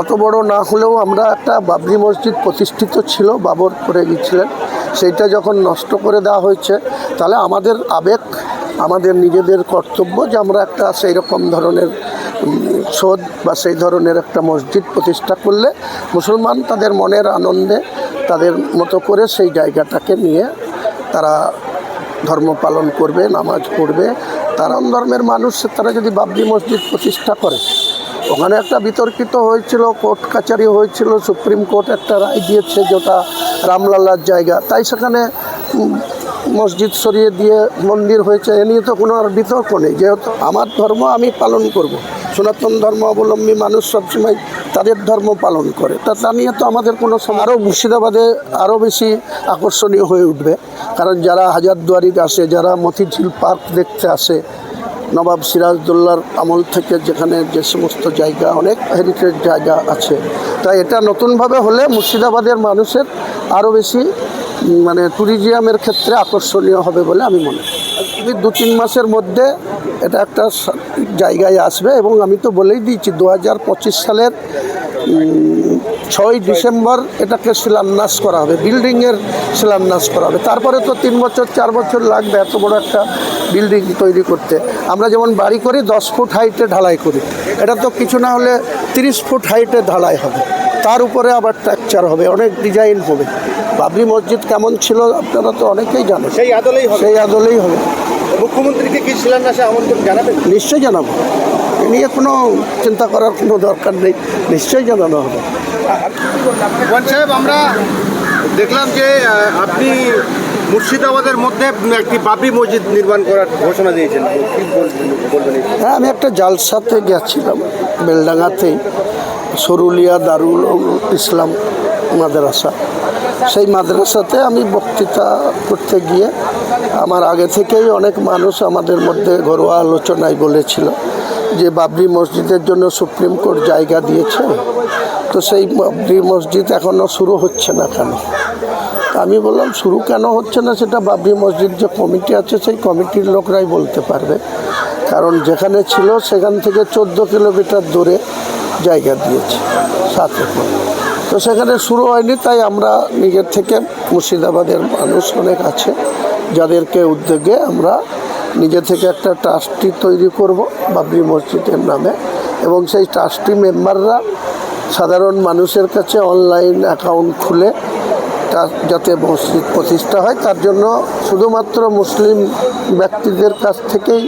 অত বড় না হলেও আমরা একটা বাবরি মসজিদ প্রতিষ্ঠিত ছিল, বাবর করে গিয়েছিলেন। সেইটা যখন নষ্ট করে দেওয়া হয়েছে, তাহলে আমাদের আবেগ, আমাদের নিজেদের কর্তব্য যে আমরা একটা সেই রকম ধরনের শোধ বা সেই ধরনের একটা মসজিদ প্রতিষ্ঠা করলে মুসলমান তাদের মনের আনন্দে, তাদের মতো করে সেই জায়গাটাকে নিয়ে তারা ধর্ম পালন করবে, নামাজ পড়বে। তারা ধর্মের মানুষ, তারা যদি বাবরি মসজিদ প্রতিষ্ঠা করে ওখানে একটা বিতর্কিত হয়েছিল, কোর্ট কাচারি হয়েছিল, সুপ্রিম কোর্ট একটা রায় দিয়েছে যেটা রামলালার জায়গা। তাই সেখানে মসজিদ সরিয়ে দিয়ে মন্দির হয়েছে, এ নিয়ে তো কোনো আর বিতর্ক নেই। যেহেতু আমার ধর্ম আমি পালন করব। সনাতন ধর্ম অবলম্বী মানুষ সবসময় তাদের ধর্ম পালন করে। তা তা নিয়ে তো আমাদের কোনো সম- আরও মুর্শিদাবাদে আরও বেশি আকর্ষণীয় হয়ে উঠবে। কারণ যারা হাজারদুয়ারিতে আসে, যারা মতিঝিল পার্ক দেখতে আসে নবাব সিরাজদৌল্লার আমল থেকে যেখানে যে সমস্ত জায়গা, অনেক হেরিটেজ জায়গা আছে। তাই এটা নতুনভাবে হলে মুর্শিদাবাদের মানুষের আরও বেশি মানে ট্যুরিজিয়ামের ক্ষেত্রে আকর্ষণীয় হবে বলে আমি মনে করি। দু তিন মাসের মধ্যে এটা একটা জায়গায় আসবে এবং আমি তো বলেই দিয়েছি, দু হাজার পঁচিশ সালের ছয় ডিসেম্বর এটাকে শিলান্যাস করা হবে বিল্ডিংয়ের শিলান্যাস করা হবে। তারপরে তো তিন বছর চার বছর লাগবে এত বড় একটা বিল্ডিং তৈরি করতে। আমরা যেমন বাড়ি করি দশ ফুট হাইটে ঢালাই করি। এটা তো কিছু না হলে তিরিশ ফুট হাইটে ঢালাই হবে। তার উপরে আবার স্ট্রাকচার হবে অনেক ডিজাইন হবে। বাবরি মসজিদ কেমন ছিল আপনারা তো অনেকেই জানেন। সেই আদলেই হবে। সেই আদলেই হবে। মুখ্যমন্ত্রীকে কি শিলান্যাসে আমন্ত্রণ জানাবেন? নিশ্চয়ই জানাব। নিয়ে কোনো চিন্তা করার কোনো দরকার নেই। নিশ্চয়ই জানানো হবে। সাহেব আমরা দেখলাম যে আপনি মুর্শিদাবাদের মধ্যে একটি বাবরি মসজিদ নির্মাণ করার ঘোষণা দিয়েছেন। হ্যাঁ আমি একটা জালসাতে গেছিলাম বেলডাঙ্গাতেই। সরুলিয়া দারুল ইসলাম মাদ্রাসা। সেই মাদ্রাসাতে আমি বক্তৃতা করতে গিয়ে আমার আগে থেকেই অনেক মানুষ আমাদের মধ্যে ঘরোয়া আলোচনায় বলেছিল যে বাবরি মসজিদের জন্য সুপ্রিম কোর্ট জায়গা দিয়েছে। তো সেই বাবরি মসজিদ এখনও শুরু হচ্ছে না কেন? আমি বললাম, শুরু কেন হচ্ছে না সেটা বাবরি মসজিদ যে কমিটি আছে সেই কমিটির লোকরাই বলতে পারবে। কারণ যেখানে ছিল সেখান থেকে চোদ্দ কিলোমিটার দূরে জায়গা দিয়েছে। সাত একর তো সেখানে শুরু হয়নি, তাই আমরা নিজের থেকে মুর্শিদাবাদের মানুষ অনেক আছে, যাদেরকে উদ্যোগে আমরা নিজে থেকে একটা ট্রাস্টি তৈরি করব বাবরি মসজিদের নামে। এবং সেই ট্রাস্টি মেম্বাররা সাধারণ মানুষের কাছে অনলাইন অ্যাকাউন্ট খুলে যাতে মসজিদ প্রতিষ্ঠা হয়, তার জন্য শুধুমাত্র মুসলিম ব্যক্তিদের কাছ থেকেই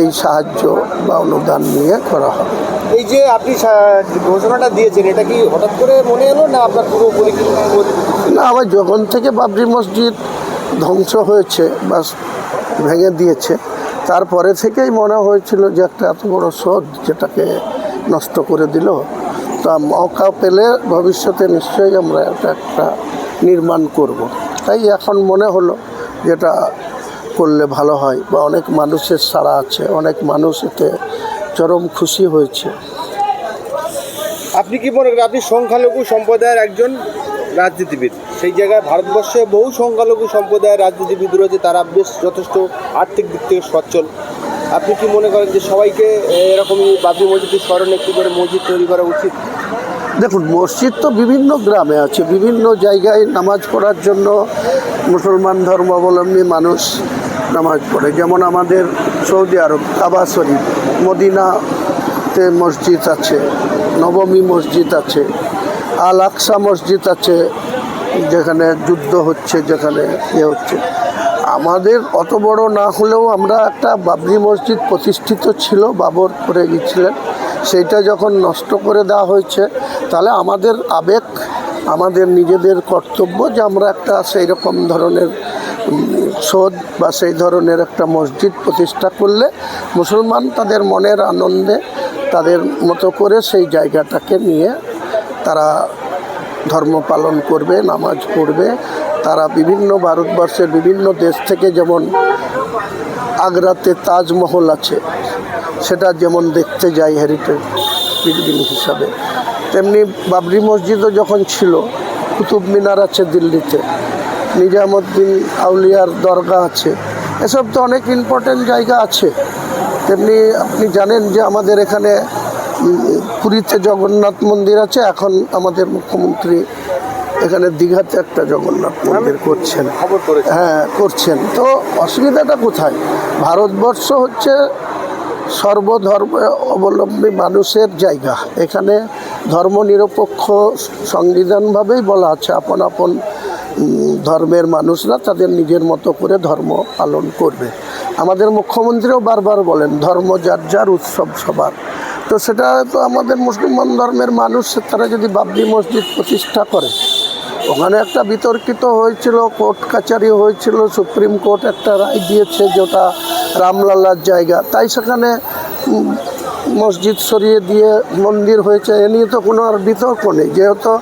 এই সাহায্য বা অনুদান নিয়ে করা হবে। এই যে আপনি ঘোষণাটা দিয়েছেন এটা কি হঠাৎ করে মনে এলো না আপনার পুরো পরিকল্পনা না আবার যখন থেকে বাবরি মসজিদ ধ্বংস হয়েছে বা ভেঙে দিয়েছে তারপরে থেকেই মনে হয়েছিল যে একটা এত বড় শোধ যেটাকে নষ্ট করে দিল। তা মৌকা পেলে ভবিষ্যতে নিশ্চয়ই আমরা এটা একটা নির্মাণ করব। তাই এখন মনে হলো যেটা করলে ভালো হয় বা অনেক মানুষের সাড়া আছে অনেক মানুষ এতে চরম খুশি হয়েছে। আপনি কি মনে করেন আপনি সংখ্যালঘু সম্প্রদায়ের একজন রাজনীতিবিদ? সেই জায়গায় ভারতবর্ষে বহু সংখ্যালঘু সম্প্রদায়ের রাজনীতিবিদ রয়েছে তারা বেশ যথেষ্ট আর্থিক দিক থেকে সচ্ছল। আপনি কি মনে করেন যে সবাইকে এরকমই বাবরি মসজিদের স্মরণে একটি করে মসজিদ তৈরি করা উচিত? দেখুন মসজিদ তো বিভিন্ন গ্রামে আছে বিভিন্ন জায়গায় নামাজ পড়ার জন্য মুসলমান ধর্মাবলম্বী মানুষ নামাজ পড়ে। যেমন আমাদের সৌদি আরব, কাবা শরীফ, মদিনাতে মসজিদ আছে, নবমী মসজিদ আছে আল আকসা মসজিদ আছে, যেখানে যুদ্ধ হচ্ছে, যেখানে ইয়ে হচ্ছে। আমাদের অত বড় না হলেও আমরা একটা বাবরি মসজিদ প্রতিষ্ঠিত ছিল, বাবর করে গিয়েছিলেন। সেইটা যখন নষ্ট করে দেওয়া হয়েছে, তাহলে আমাদের আবেগ, আমাদের নিজেদের কর্তব্য যে আমরা একটা সেই রকম ধরনের উম, বা সেই ধরনের একটা মসজিদ প্রতিষ্ঠা করলে মুসলমান তাদের মনের আনন্দে তাদের মতো করে সেই জায়গাটাকে নিয়ে তারা ধর্ম পালন করবে নামাজ পড়বে। তারা বিভিন্ন ভারতবর্ষের বিভিন্ন দেশ থেকে যেমন আগ্রাতে তাজমহল আছে সেটা যেমন দেখতে যাই হেরিটেজ বিল্ডিং হিসাবে। তেমনি বাবরি মসজিদও যখন ছিল কুতুব মিনার আছে দিল্লিতে। নিজামুদ্দিন আউলিয়ার দরগা আছে। এসব তো অনেক ইম্পর্টেন্ট জায়গা আছে। তেমনি আপনি জানেন যে আমাদের এখানে পুরীতে জগন্নাথ মন্দির আছে। এখন আমাদের মুখ্যমন্ত্রী এখানে দীঘাতে একটা জগন্নাথ মন্দির করছেন। হ্যাঁ করছেন। তো অসুবিধাটা কোথায়? ভারতবর্ষ হচ্ছে সর্বধর্ম অবলম্বী মানুষের জায়গা। এখানে ধর্মনিরপেক্ষ সংবিধানভাবেই বলা আছে আপন আপন ধর্মের মানুষরা তাদের নিজের মতো করে ধর্ম পালন করবে। আমাদের মুখ্যমন্ত্রীও বারবার বলেন, ধর্ম যার যার উৎসব সবার। তো সেটা তো আমাদের মুসলমান ধর্মের মানুষ, তারা যদি বাবরি মসজিদ প্রতিষ্ঠা করে, ওখানে একটা বিতর্কিত হয়েছিল, কোর্ট কাচারি হয়েছিল, সুপ্রিম কোর্ট একটা রায় দিয়েছে, যেটা রামলালার জায়গা। তাই সেখানে মসজিদ সরিয়ে দিয়ে মন্দির হয়েছে, এ নিয়ে তো কোনো আর বিতর্ক নেই, যেহেতু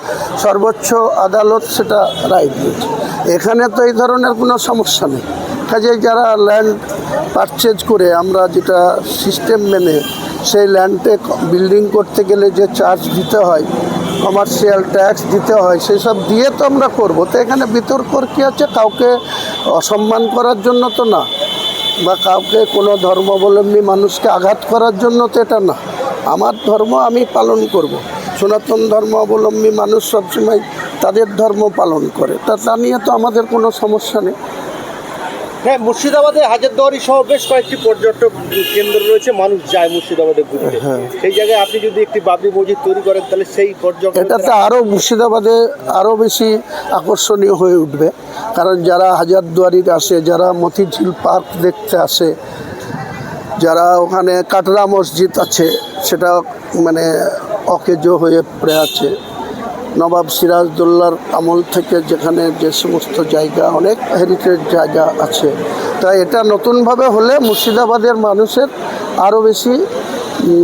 সর্বোচ্চ আদালত সেটা রায় দিয়েছে। এখানে তো এই ধরনের কোনো সমস্যা নেই। কাজে যারা ল্যান্ড পারচেজ করে, আমরা যেটা সিস্টেম মেনে সেই ল্যান্ডে বিল্ডিং করতে গেলে যে চার্জ দিতে হয় কমার্শিয়াল ট্যাক্স দিতে হয় সেসব দিয়ে তো আমরা করব। তো এখানে বিতর্কর কী আছে? কাউকে অসম্মান করার জন্য তো না। বা কাউকে কোনো ধর্মাবলম্বী মানুষকে আঘাত করার জন্য তো এটা না। আমার ধর্ম আমি পালন করব। সনাতন ধর্মাবলম্বী মানুষ সবসময় তাদের ধর্ম পালন করে। তা তা নিয়ে তো আমাদের কোনো সমস্যা নেই। হ্যাঁ মুর্শিদাবাদে হাজারদুয়ারি সহ বেশ কয়েকটি পর্যটক কেন্দ্র রয়েছে মানুষ যায় মুর্শিদাবাদে ঘুরতে। হ্যাঁ। সেই জায়গায় আপনি যদি একটি বাবরি মসজিদ তৈরি করেন তাহলে সেই পর্যটক এটাতে আরও মুর্শিদাবাদে আরও বেশি আকর্ষণীয় হয়ে উঠবে। কারণ যারা হাজারদুয়ারিতে আসে যারা মতিঝিল পার্ক দেখতে আসে যারা ওখানে কাটরা মসজিদ আছে সেটা মানে অকেজো হয়ে পড়ে আছে। নবাব সিরাজদৌল্লার আমল থেকে যেখানে যে সমস্ত জায়গা অনেক হেরিটেজ জায়গা আছে। তাই এটা নতুনভাবে হলে মুর্শিদাবাদের মানুষের আরও বেশি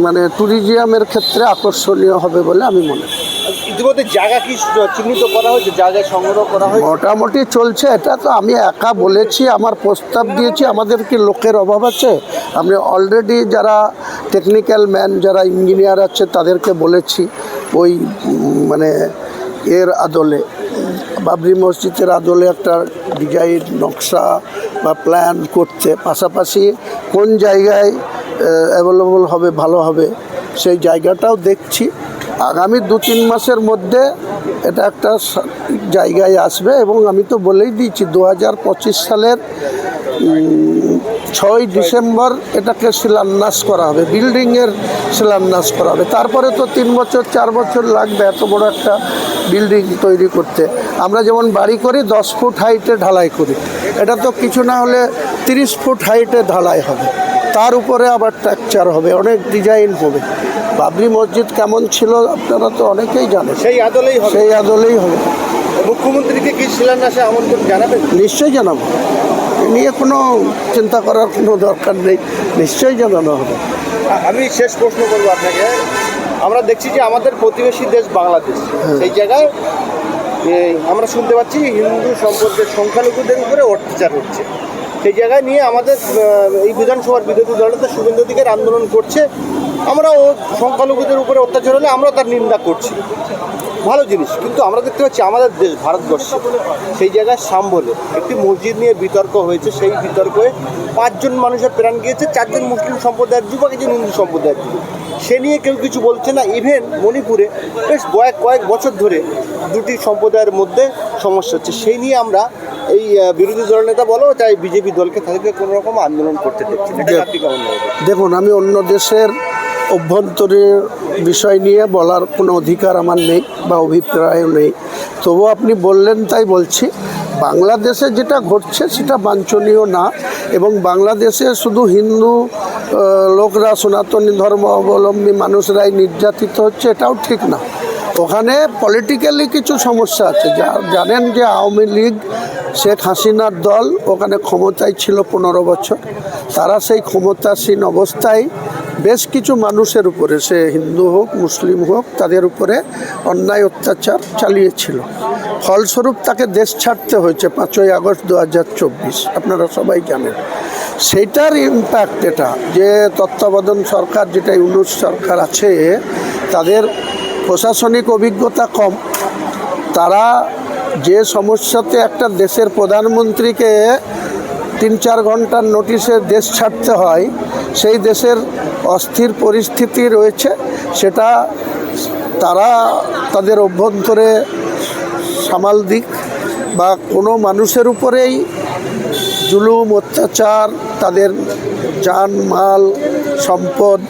মানে ট্যুরিজিয়ামের ক্ষেত্রে আকর্ষণীয় হবে বলে আমি মনে করি। ইতিমধ্যে জায়গা কি চিহ্নিত করা হয়েছে? সংগ্রহ করা হয়েছে? মোটামুটি চলছে এটা তো আমি একা বলেছি আমার প্রস্তাব দিয়েছি আমাদের কি লোকের অভাব আছে? আমি অলরেডি যারা টেকনিক্যাল ম্যান যারা ইঞ্জিনিয়ার আছে তাদেরকে বলেছি। ওই মানে এর আদলে, বাবরি মসজিদের আদলে একটা ডিজাইন নকশা বা প্ল্যান করতে পাশাপাশি কোন জায়গায় অ্যাভেলেবল হবে, ভালো হবে, সেই জায়গাটাও দেখছি। আগামী দু তিন মাসের মধ্যে এটা একটা জায়গায় আসবে এবং আমি তো বলেই দিয়েছি, দু হাজার পঁচিশ সালের ছয় ডিসেম্বর এটাকে শিলান্যাস করা হবে বিল্ডিংয়ের শিলান্যাস করা হবে। তারপরে তো তিন বছর চার বছর লাগবে এত বড় একটা বিল্ডিং তৈরি করতে। আমরা যেমন বাড়ি করি দশ ফুট হাইটে ঢালাই করি। এটা তো কিছু না হলে তিরিশ ফুট হাইটে ঢালাই হবে। তার উপরে আবার স্ট্রাকচার হবে অনেক ডিজাইন হবে। বাবরি মসজিদ কেমন ছিল আপনারা তো অনেকেই জানেন। সেই আদলেই হবে। সেই আদলেই হবে। মুখ্যমন্ত্রীকে কি শিলান্যাসে আমন্ত্রণ জানাবেন? নিশ্চয়ই জানাব। নিয়ে কোনো চিন্তা করার কোনো দরকার নেই। নিশ্চয়ই জানানো হবে। আমি শেষ প্রশ্ন করব আপনাকে। আমরা দেখছি যে আমাদের প্রতিবেশী দেশ বাংলাদেশ। সেই জায়গায় আমরা শুনতে পাচ্ছি হিন্দু সম্পর্কের সংখ্যালঘুদের উপরে অত্যাচার হচ্ছে। সেই জায়গায় নিয়ে আমাদের এই বিধানসভার বিরোধী দলটা শুভেন্দু দিকের আন্দোলন করছে। আমরা ও সংখ্যালঘুদের উপরে অত্যাচার হলে আমরা তার নিন্দা করছি। ভালো জিনিস কিন্তু আমরা দেখতে পাচ্ছি আমাদের দেশ ভারতবর্ষে সেই জায়গায় সাম্বলে। একটি মসজিদ নিয়ে বিতর্ক হয়েছে সেই বিতর্কে পাঁচজন মানুষের প্রাণ গিয়েছে চারজন মুসলিম সম্প্রদায়ের যুবক একজন হিন্দু সম্প্রদায়ের যুবক। সে নিয়ে কেউ কিছু বলছে না ইভেন মণিপুরে বেশ কয়েক কয়েক বছর ধরে দুটি সম্প্রদায়ের মধ্যে সমস্যা হচ্ছে। সেই নিয়ে আমরা এই বিরোধী দল নেতা বলো চাই বিজেপি দলকে তাদেরকে কোনো রকম আন্দোলন করতে দেখছি দেখুন আমি অন্য দেশের অভ্যন্তরীণ বিষয় নিয়ে বলার কোনো অধিকার আমার নেই বা অভিপ্রায়ও নেই। তবু আপনি বললেন তাই বলছি, বাংলাদেশে যেটা ঘটছে সেটা বাঞ্ছনীয় না এবং বাংলাদেশে শুধু হিন্দু লোকরা, সনাতনী ধর্ম অবলম্বী মানুষরাই নির্যাতিত হচ্ছে, এটাও ঠিক না। ওখানে পলিটিক্যালি কিছু সমস্যা আছে। যা, জানেন যে আওয়ামী লীগ, শেখ হাসিনার দল ওখানে ক্ষমতায় ছিল পনেরো বছর। তারা সেই ক্ষমতাসীন অবস্থায় বেশ কিছু মানুষের উপরে, সে হিন্দু হোক, মুসলিম হোক, তাদের উপরে অন্যায় অত্যাচার চালিয়েছিল। ফলস্বরূপ তাকে দেশ ছাড়তে হয়েছে পাঁচই আগস্ট দু হাজার চব্বিশ। আপনারা সবাই জানেন। সেইটার ইম্প্যাক্ট এটা যে তত্ত্বাবধান সরকার, যেটা ইউনুস সরকার আছে, তাদের প্রশাসনিক অভিজ্ঞতা কম। তারা যে সমস্যাতে একটা দেশের প্রধানমন্ত্রীকে তিন চার ঘণ্টার নোটিশে দেশ ছাড়তে হয়, সেই দেশের অস্থির পরিস্থিতি রয়েছে, সেটা তারা তাদের অভ্যন্তরে সামাল দিক বা কোনো মানুষের উপরেই জুলুম, অত্যাচার, তাদের যান মাল, সম্পদ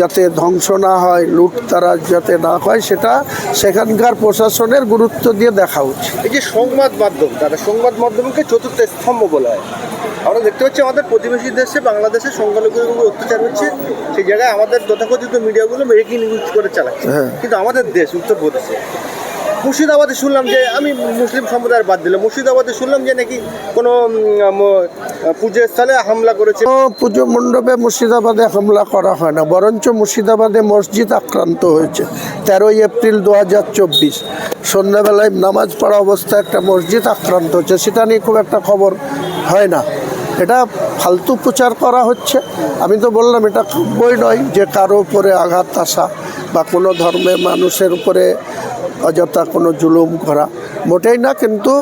যাতে ধ্বংস না হয়, লুট তারা যাতে না হয়, সেটা সেখানকার প্রশাসনের গুরুত্ব দিয়ে দেখা উচিত। এই যে সংবাদ মাধ্যম, তারা সংবাদ মাধ্যমকে চতুর্থ স্তম্ভ বলা হয়। আমরা দেখতে পাচ্ছি আমাদের প্রতিবেশী দেশে বাংলাদেশে সংখ্যালঘুদের উপর অত্যাচার হচ্ছে। সেই জায়গায় আমাদের তথাকথিত মিডিয়াগুলো ব্রেকিং নিউজ করে চালাচ্ছে। হ্যাঁ। কিন্তু আমাদের দেশ উত্তরপ্রদেশে মুর্শিদাবাদে শুনলাম যে আমি মুসলিম সম্প্রদায়ের বাদ দিলাম মুর্শিদাবাদে শুনলাম যে নাকি কোনো পুজোর স্থলে হামলা করেছে। পুজো মণ্ডপে মুর্শিদাবাদে হামলা করা হয় না বরঞ্চ মুর্শিদাবাদে মসজিদ আক্রান্ত হয়েছে তেরোই এপ্রিল দু হাজার চব্বিশ। সন্ধ্যাবেলায় নামাজ পড়া অবস্থায় একটা মসজিদ আক্রান্ত হচ্ছে সেটা নিয়ে খুব একটা খবর হয় না। এটা ফালতু প্রচার করা হচ্ছে। আমি তো বললাম এটা খুবই নয় যে কারও উপরে আঘাত আসা বা কোনো ধর্মের মানুষের উপরে অযথা কোনো জুলুম করা। মোটেই না কিন্তু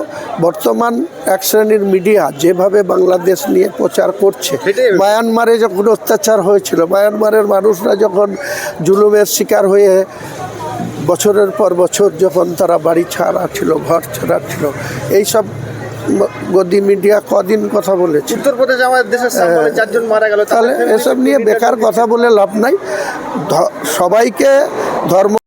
বর্তমান এক শ্রেণির মিডিয়া যেভাবে বাংলাদেশ নিয়ে প্রচার করছে মায়ানমারে যখন অত্যাচার হয়েছিল মায়ানমারের মানুষরা যখন জুলুমের শিকার হয়ে বছরের পর বছর যখন তারা বাড়ি ছাড়া ছিল ঘর ছাড়া ছিল এইসব গদি মিডিয়া কদিন কথা বলেছে। উত্তরপ্রদেশ আমাদের দেশের সামনে চারজন মারা গেল তাহলে এসব নিয়ে বেকার কথা বলে লাভ নাই। সবাইকে ধর্ম